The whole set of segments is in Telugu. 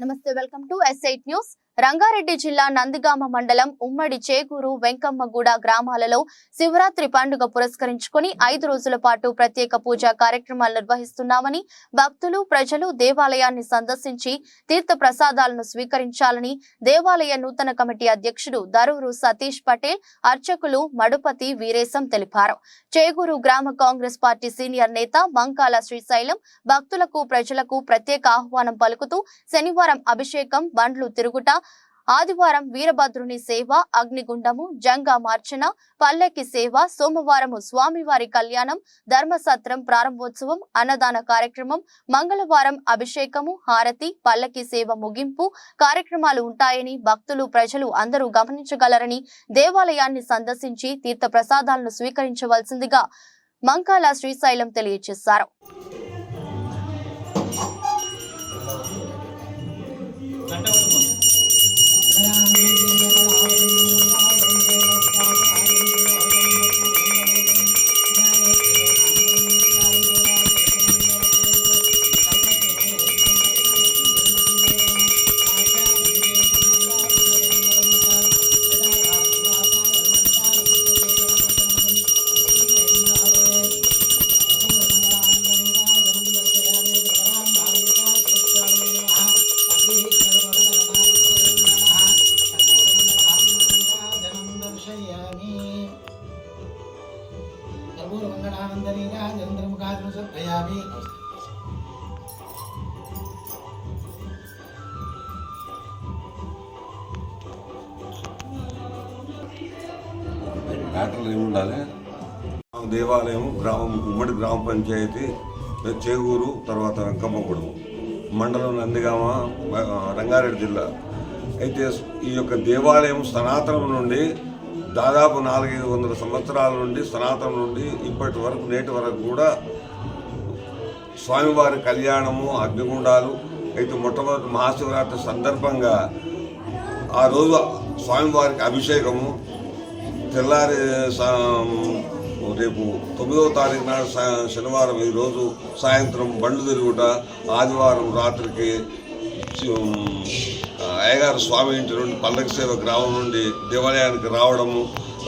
నమస్తే welcome to S eight news Rangareddy జిల్లా నందిగామ మండలం ఉమ్మడి చేగూరు వెంకమ్మగూడ గ్రామాలలో శివరాత్రి పండుగ పురస్కరించుకొని ఐదు రోజుల పాటు ప్రత్యేక పూజా కార్యక్రమాలు నిర్వహిస్తున్నామని భక్తులు ప్రజలు దేవాలయాన్ని సందర్శించి తీర్థ ప్రసాదాలను స్వీకరించాలని దేవాలయ నూతన కమిటీ అధ్యక్షుడు దరూరు సతీష్ పటేల్ అర్చకులు మడుపతి వీరేశం తెలిపారు. చేగూరు గ్రామ కాంగ్రెస్ పార్టీ సీనియర్ నేత మంకాల శ్రీశైలం భక్తులకు ప్రజలకు ప్రత్యేక ఆహ్వానం పలుకుతూ శనివారం అభిషేకం బండ్లు తిరుగుట ఆదివారం వీరభద్రుని సేవ అగ్నిగుండము జంగా మార్చన పల్లెకి సేవ సోమవారము స్వామివారి కళ్యాణం ధర్మసత్రం ప్రారంభోత్సవం అన్నదాన కార్యక్రమం మంగళవారం అభిషేకము హారతి పల్లకి సేవ ముగింపు కార్యక్రమాలు ఉంటాయని భక్తులు ప్రజలు అందరూ గమనించగలరని దేవాలయాన్ని సందర్శించి తీర్థ ప్రసాదాలను స్వీకరించవలసిందిగా మంకాల శ్రీశైలం తెలియజేశారు. సమర్పయామి మ్యాటర్లు ఏమి ఉండాలి దేవాలయం గ్రామం ఉమ్మడి గ్రామ పంచాయతీ చేగూరు తర్వాత రంకమ్మగూడెం మండలం నందిగామ రంగారెడ్డి జిల్లా. అయితే ఈ యొక్క దేవాలయం సనాతనం నుండి దాదాపు నాలుగైదు వందల సంవత్సరాల నుండి సనాతనం నుండి ఇప్పటి వరకు నేటి వరకు కూడా స్వామివారి కళ్యాణము అగ్నిగుండాలు అయితే మొట్టమొదటి మహాశివరాత్రి సందర్భంగా ఆ రోజు స్వామివారికి అభిషేకము. తెల్లారి సా- రేపు తొమ్మిదవ తారీఖు నాడు శనివారం ఈరోజు సాయంత్రం బండ్లు తిరుగుట ఆదివారం రాత్రికి అయ్యగారు స్వామి ఇంటి నుండి పల్లక సేవ గ్రామం నుండి దేవాలయానికి రావడము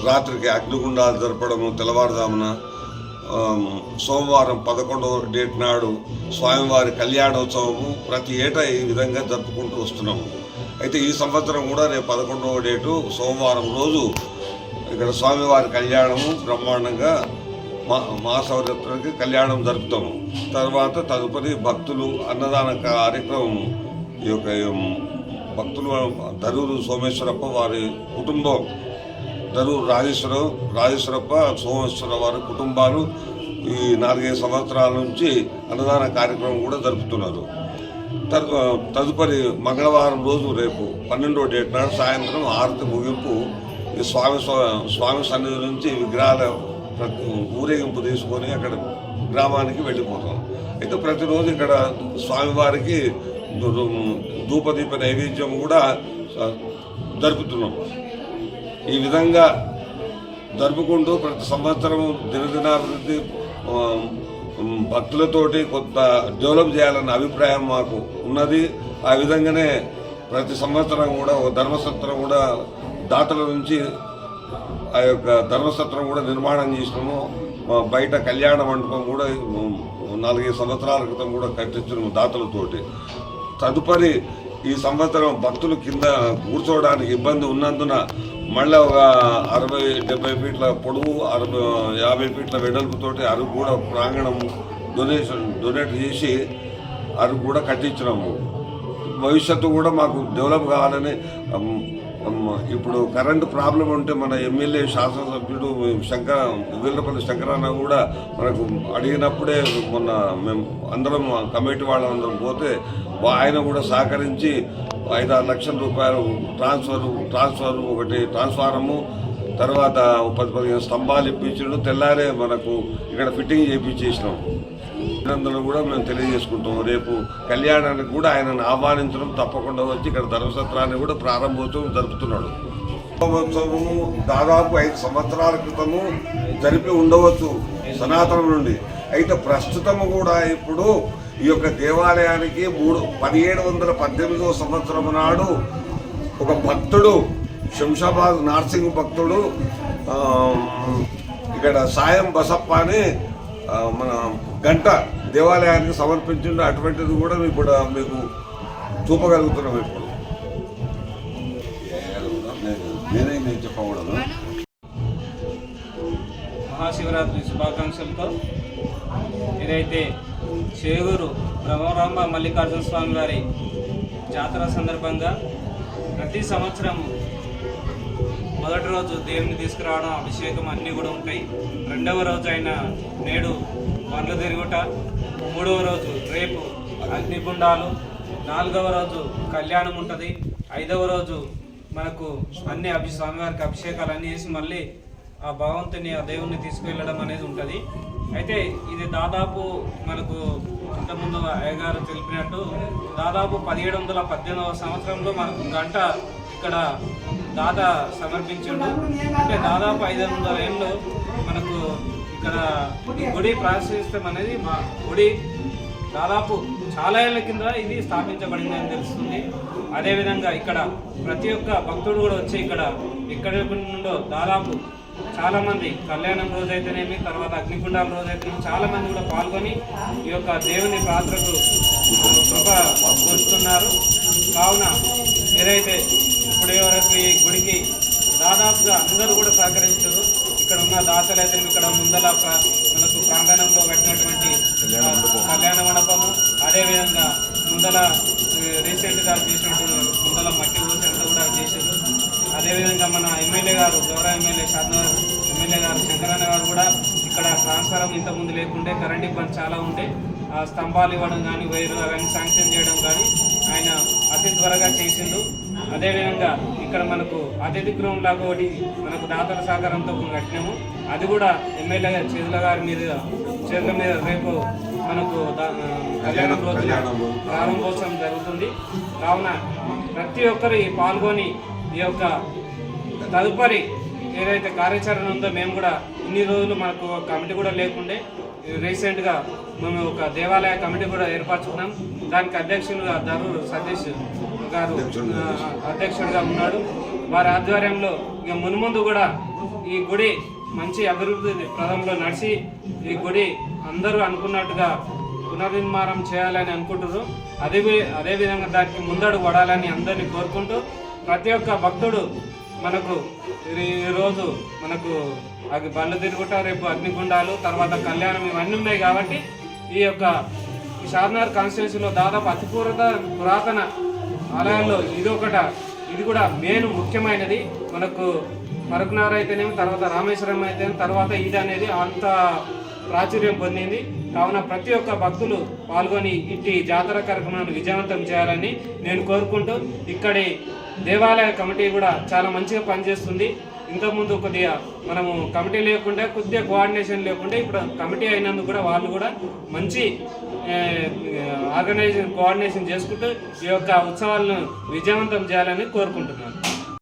రాత్రికి అగ్నిగుండాలు జరపడము తెల్లవారుదామున సోమవారం పదకొండవ డేట్ నాడు స్వామివారి కళ్యాణోత్సవము ప్రతి ఏటా ఈ విధంగా జరుపుకుంటూ వస్తున్నాము. అయితే ఈ సంవత్సరం కూడా రేపు పదకొండవ డేటు సోమవారం రోజు ఇక్కడ స్వామివారి కళ్యాణము బ్రహ్మాండంగా మా మహాశివరాత్రికి కళ్యాణం జరుపుతాము. తర్వాత తదుపరి భక్తులు అన్నదాన కార్యక్రమం ఈ యొక్క భక్తులు దరూరు సోమేశ్వరప్ప వారి కుటుంబం. ధరూరు రాజేశ్వరం రాజేశ్వరప్ప సోమేశ్వర వారి కుటుంబాలు ఈ నాలుగైదు సంవత్సరాల నుంచి అన్నదాన కార్యక్రమం కూడా జరుపుతున్నారు. తదుపరి మంగళవారం రోజు రేపు పన్నెండో డేట్ నాడు సాయంత్రం ఆరతి ముగింపు ఈ స్వామి స్వామి సన్నిధి నుంచి విగ్రహాల ఊరేగింపు తీసుకొని అక్కడ గ్రామానికి వెళ్ళిపోతాం. అయితే ప్రతిరోజు ఇక్కడ స్వామివారికి ధూపదీప నైవేద్యం కూడా జరుపుతున్నాం. ఈ విధంగా జరుపుకుంటూ ప్రతి సంవత్సరం దినదినాభివృద్ధి భక్తులతోటి కొంత డెవలప్ చేయాలన్న అభిప్రాయం మాకు ఉన్నది. ఆ విధంగానే ప్రతి సంవత్సరం కూడా ఒక ధర్మసత్రం కూడా దాతల నుంచి ఆ యొక్క ధర్మసత్రం కూడా నిర్మాణం చేసినాము. మా బయట కళ్యాణ మండపం కూడా నాలుగైదు సంవత్సరాల క్రితం కూడా కట్టించినాము దాతలతోటి. తదుపరి ఈ సంవత్సరం భక్తులు కింద కూర్చోవడానికి ఇబ్బంది ఉన్నందున మళ్ళీ ఒక అరవై డెబ్బై ఫీట్ల పొడవు అరవై యాభై ఫీట్ల వెడల్పుతోటి అరుగు కూడా ప్రాంగణం డొనేషన్ డొనేట్ చేసి అరుగు కూడా కట్టించినాము. భవిష్యత్తు కూడా మాకు డెవలప్ కావాలని ఇప్పుడు కరెంటు ప్రాబ్లం ఉంటే మన ఎమ్మెల్యే శాసనసభ్యుడు శంకర వీళ్ళపల్లి శంకరన్న కూడా మనకు అడిగినప్పుడే మొన్న మేము అందరం కమిటీ వాళ్ళందరం పోతే ఆయన కూడా సహకరించి ఐదు ఆరు లక్షల రూపాయలు ట్రాన్స్ఫర్ ట్రాన్స్ఫర్ ఒకటి ట్రాన్స్ఫారము తర్వాత పది పదిహేను స్తంభాలు ఇప్పించడం తెల్లారే మనకు ఇక్కడ ఫిట్టింగ్ చేయించేసినాం అభినందనలు కూడా మేము తెలియజేసుకుంటాం. రేపు కళ్యాణానికి కూడా ఆయనను ఆహ్వానించడం తప్పకుండా వచ్చి ఇక్కడ ధర్మసత్రాన్ని కూడా ప్రారంభోత్సవం జరుపుతున్నాడు. ఉత్సవము దాదాపు ఐదు సంవత్సరాల క్రితము జరిపి ఉండవచ్చు సనాతనం నుండి. అయితే ప్రస్తుతము కూడా ఇప్పుడు ఈ యొక్క దేవాలయానికి మూడు పదిహేడు వందల పద్దెనిమిదవ సంవత్సరం నాడు ఒక భక్తుడు శంషాబాద్ నార్సింగ్ భక్తుడు ఇక్కడ సాయం బసప్ప అని మన గంట దేవాలయానికి సమర్పించిండు. అటువంటిది కూడా ఇప్పుడు మీకు చూపగలుగుతున్నాం ఇప్పుడు. నేనే నేను చెప్పకూడదు. మహాశివరాత్రి శుభాకాంక్షలతో ఏదైతే చేగూరు బ్రహ్మరాంబ మల్లికార్జున స్వామి వారి జాతర సందర్భంగా ప్రతి సంవత్సరం మొదటి రోజు దేవుని తీసుకురావడం అభిషేకం అన్నీ కూడా ఉంటాయి. రెండవ రోజు అయిన నేడు పండ్లు తిరుగుట మూడవ రోజు రేపు అగ్నిగుండాలు నాలుగవ రోజు కళ్యాణం ఉంటుంది ఐదవ రోజు మనకు అన్ని అభి స్వామివారికి అభిషేకాలు అన్నీ చేసి మళ్ళీ ఆ భగవంతుని ఆ దేవుణ్ణి తీసుకువెళ్ళడం అనేది ఉంటుంది. అయితే ఇది దాదాపు మనకు ఇంతకుముందు అయ్యగారు తెలిపినట్టు దాదాపు పదిహేడు వందల పద్దెనిమిదవ సంవత్సరంలో మనకు గంట ఇక్కడ దాత సమర్పించిండు. అంటే దాదాపు ఐదు వందల ఏళ్ళు మనకు ఇక్కడ గుడి ప్రాశస్త్యం అనేది మా గుడి దాదాపు చాలా ఏళ్ళ కింద ఇది స్థాపించబడిందని తెలుస్తుంది. అదేవిధంగా ఇక్కడ ప్రతి ఒక్క భక్తుడు కూడా వచ్చి ఇక్కడ ఎక్కడి నుండో దాదాపు చాలా మంది కళ్యాణం రోజైతేనేమి తర్వాత అగ్నిగుండాల రోజైతేనేమి చాలా మంది కూడా పాల్గొని ఈ యొక్క దేవుని పాత్రకు కృప వస్తున్నారు కావున ఏదైతే ఇప్పటి వరకు ఈ గుడికి దాదాపుగా అందరూ కూడా సహకరించారు ఇక్కడ ఉన్న దాతలైతే ఇక్కడ ముందల మనకు ప్రాంగణంలో కట్టినటువంటి కళ్యాణ మండపము అదేవిధంగా ముందల రీసెంట్గా చేసినటువంటి ముందల మట్టి ఊసి అంతా కూడా చేశారు. అదేవిధంగా మన ఎమ్మెల్యే గారు గౌరవ ఎమ్మెల్యే షాద్నగర్ ఎమ్మెల్యే గారు శంకరన్న గారు కూడా ఇక్కడ ట్రాన్స్ఫారం ఇంత ముందు లేకుండే కరెంట్ ఇబ్బంది చాలా ఉండే. ఆ స్తంభాలు ఇవ్వడం కానీ వైరు అవన్నీ శాంక్షన్ చేయడం కానీ ఆయన అతి త్వరగా చేసిండు. అదేవిధంగా ఇక్కడ మనకు అతిథి గృహం లాగా ఒకటి మనకు దాతల సహకారంతో కట్టినాము. అది కూడా ఎమ్మెల్యే గారి చేతుల గారి మీద చేతుల మీద రేపు మనకు కళ్యాణం రోజున. ప్రారంభోత్సవం జరుగుతుంది. కావున ప్రతి ఒక్కరు ఈ పాల్గొని ఈ యొక్క తదుపరి ఏదైతే కార్యాచరణ ఉందో మేము కూడా ఇన్ని రోజులు మనకు ఒక కమిటీ కూడా లేకుండే. రీసెంట్గా మేము ఒక దేవాలయ కమిటీ కూడా ఏర్పరచుకున్నాం. దానికి అధ్యక్షులుగా దరూర్ సతీష్ గారు అధ్యక్షుడిగా ఉన్నాడు. వారి ఆధ్వర్యంలో ఇక మున్ముందు కూడా ఈ గుడి మంచి అభివృద్ధి ప్రదంలో నడిచి ఈ గుడి అందరూ అనుకున్నట్టుగా పునర్నిర్మాణం చేయాలని అనుకుంటున్నారు అదే వి- అదే విధంగా దానికి ముందడుగు పడాలని అందరినీ కోరుకుంటూ ప్రతి ఒక్క భక్తుడు మనకు ఈ రోజు మనకు అగ్ని బండ్లు తిరుగుట రేపు అగ్నిగుండాలు తర్వాత కళ్యాణం ఇవన్నీ ఉన్నాయి కాబట్టి ఈ యొక్క షార్నార్ షాద్నగర్ కాన్స్టిట్యూన్సీలో దాదాపు అతి పురాతన ఆలయాల్లో ఇది ఒకట. ఇది కూడా మెయిన్ ముఖ్యమైనది. మనకు మరకునార్ అయితేనేమి తర్వాత రామేశ్వరం అయితేనేమి తర్వాత ఇది అనేది అంత ప్రాచుర్యం పొందింది. కావున ప్రతి ఒక్క భక్తులు పాల్గొని ఇట్టి జాతర కార్యక్రమాన్ని విజయవంతం చేయాలని నేను కోరుకుంటూ ఇక్కడి దేవాలయ కమిటీ కూడా చాలా మంచిగా పనిచేస్తుంది. ఇంతకుముందు కొద్దిగా మనము కమిటీ లేకుండా కొద్దిగా కోఆర్డినేషన్ లేకుండా ఇప్పుడు కమిటీ అయినందుకు కూడా వాళ్ళు కూడా మంచి ఆర్గనైజేషన్ కోఆర్డినేషన్ చేసుకుంటూ ఈ యొక్క ఉత్సవాలను విజయవంతం చేయాలని కోరుకుంటున్నాను